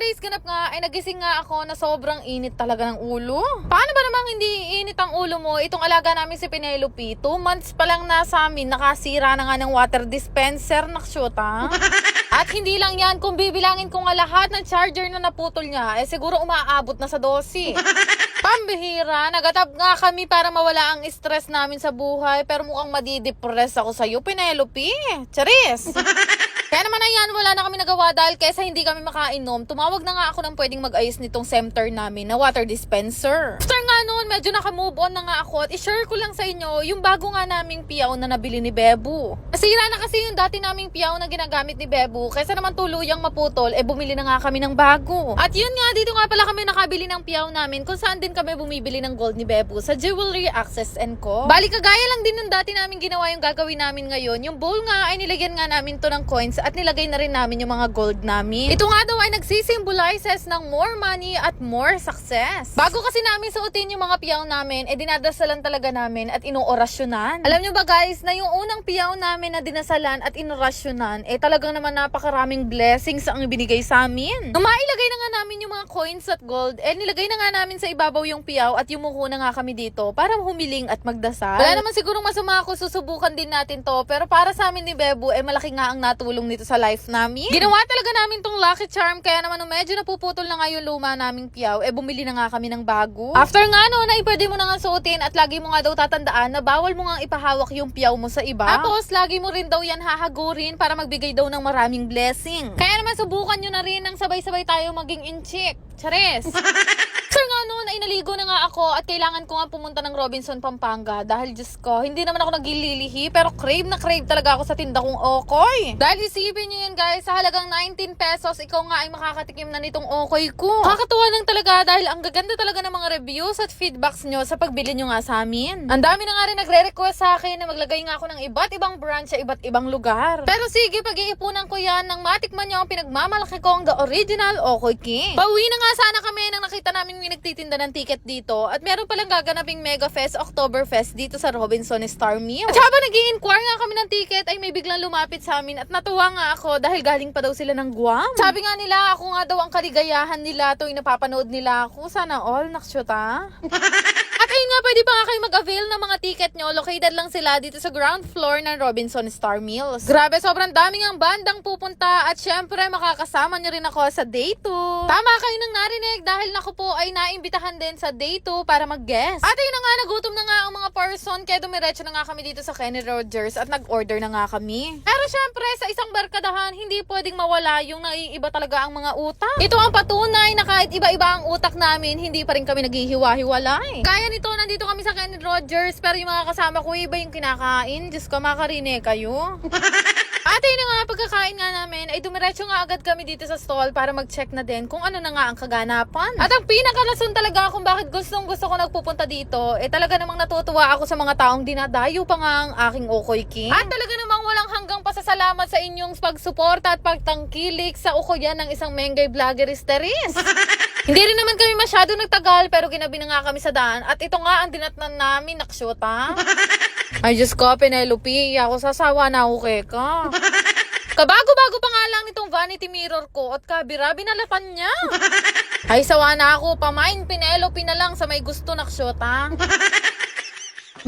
yesterday's ganap nga, ay nagising nga ako na sobrang init talaga ng ulo. Paano ba namang hindi init ang ulo mo? Itong alaga namin si Penelope, two months pa lang na sa amin, nakasira na nga ng water dispenser, naksyota. At hindi lang yan, kung bibilangin ko nga lahat ng charger na naputol niya, eh siguro umaabot na sa dosi. Pambihira, nagatap nga kami para mawala ang stress namin sa buhay, pero mukhang madidepress ako sa'yo, Penelope. Charis! Kaya naman ayan, wala na kami nagawa dahil kesa hindi kami makainom, tumawag na nga ako ng pwedeng mag-ayos nitong center namin na water dispenser. After nga noon, medyo naka-move on na nga ako at i-share ko lang sa inyo yung bago nga naming piyaw na nabili ni Bebu. Nasira na kasi yung dati naming piyaw na ginagamit ni Bebu, kaysa naman tuluyang maputol, eh bumili na nga kami ng bago. At yun nga, dito nga pala kami nakabili ng piyaw namin kung saan din kami bumibili ng gold ni Bebu sa Jewelry Access Co. Bali kagaya lang din ng dati namin ginawa yung gagawin namin ngayon. Yung bowl nga ay nilagyan nga namin to ng coins at nilagay na rin namin yung mga gold namin. Ito nga daw ay nagsisymbolizes ng more money at more success. Bago kasi namin suotin yung mga piyaw namin, eh dinadasalan talaga namin at inuorasyonan. Alam nyo ba guys, na yung unang piyaw namin na dinasalan at inorasyonan, eh talagang naman napakaraming blessings ang ibinigay sa amin. Nung mailagay na nga namin yung mga coins at gold, eh nilagay na nga namin sa ibabaw yung piyaw at yumuko na nga kami dito para humiling at magdasal. Wala naman sigurong masama ako, susubukan din natin to. Pero para sa amin ni Bebo, eh malaki nga ang natulong nito sa life namin. Ginawa talaga namin tong lucky charm, kaya naman medyo napuputol na nga yung luma naming piyaw, eh bumili na nga kami ng bago. After nga no, na pwede mo na nga suotin at lagi mo nga daw tatandaan na bawal mo nga ipahawak yung piyaw mo sa iba. Tapos, lagi mo rin daw yan hahagurin para magbigay daw ng maraming blessing. Kaya naman subukan nyo na rin ng sabay-sabay tayo maging in-chick. Chares! Sir nga noon ay naligo na nga ako at kailangan ko nga pumunta ng Robinson, Pampanga dahil Diyos ko, hindi naman ako nagililihi pero crave na crave talaga ako sa tinda kong okoy. Dahil isipin nyo yun guys, sa halagang 19 pesos, ikaw nga ay makakatikim na nitong okoy ko. Kakatuwa lang talaga dahil ang gaganda talaga ng mga reviews at feedbacks nyo sa pagbili nyo nga sa amin. Ang dami na nga rin nagre-request sa akin na maglagay nga ako ng iba't ibang brand sa iba't ibang lugar. Pero sige, pag-iipunan ko yan nang matikman nyo ang pinagmamalaki kong the original Okoy King. Pauwi na nga sana kami nang nakita namin may nagtitinda ng ticket dito at meron palang gaganaping Mega Fest, Oktoberfest dito sa Robinson Star Meal. At habang nag inquire nga kami ng ticket ay may biglang lumapit sa amin at natuwa nga ako dahil galing pa daw sila ng Guam. Sabi nga nila ako nga daw ang kaligayahan nila tuwing napapanood nila ako. Sana all naksyuta. Ayun nga, pwede pa nga kayo mag-avail ng mga ticket nyo. Located lang sila dito sa ground floor ng Robinson Star Meals. Grabe, sobrang daming ang bandang pupunta at syempre makakasama nyo rin ako sa day 2. Tama kayo nang narinig dahil naku po ay naimbitahan din sa day 2 para mag-guest. At ayun na nga, nagutom na nga ang mga person kaya dumiretso na nga kami dito sa Kenny Rogers at nag-order na nga kami. Pero syempre, sa isang barkadahan, hindi pwedeng mawala yung naiiba talaga ang mga utak. Ito ang patunay na kahit iba-iba ang utak namin, hindi pa rin kami naghihiwa-hiwalay. Kaya nito, nandito kami sa Kenny Rogers, pero yung mga kasama ko, iba yung kinakain. Diyos ko, makarinig kayo. At yun na nga, pagkakain nga namin, ay dumiretso nga agad kami dito sa stall para mag-check na din kung ano na nga ang kaganapan. At ang pinakarason talaga kung bakit gustong gusto ko nagpupunta dito, eh talaga namang natutuwa ako sa mga taong dinadayo pa nga ang aking Okoy King. At talaga namang walang hanggang pasasalamat sa inyong pagsuporta at pagtangkilik sa ukoyan ng isang Mengay Vlogeristeris. Hindi rin naman kami masyado nagtagal pero ginabi na nga kami sa daan at ito nga ang dinatnan namin, naksyota. Ay, Diyos ko, Penelope, ako sasawa na ako ka. Kabago-bago pa nga lang nitong vanity mirror ko at kabira, binalapan niya. Ay, sawa na ako. Pamain, Penelope na lang sa may gusto na ha.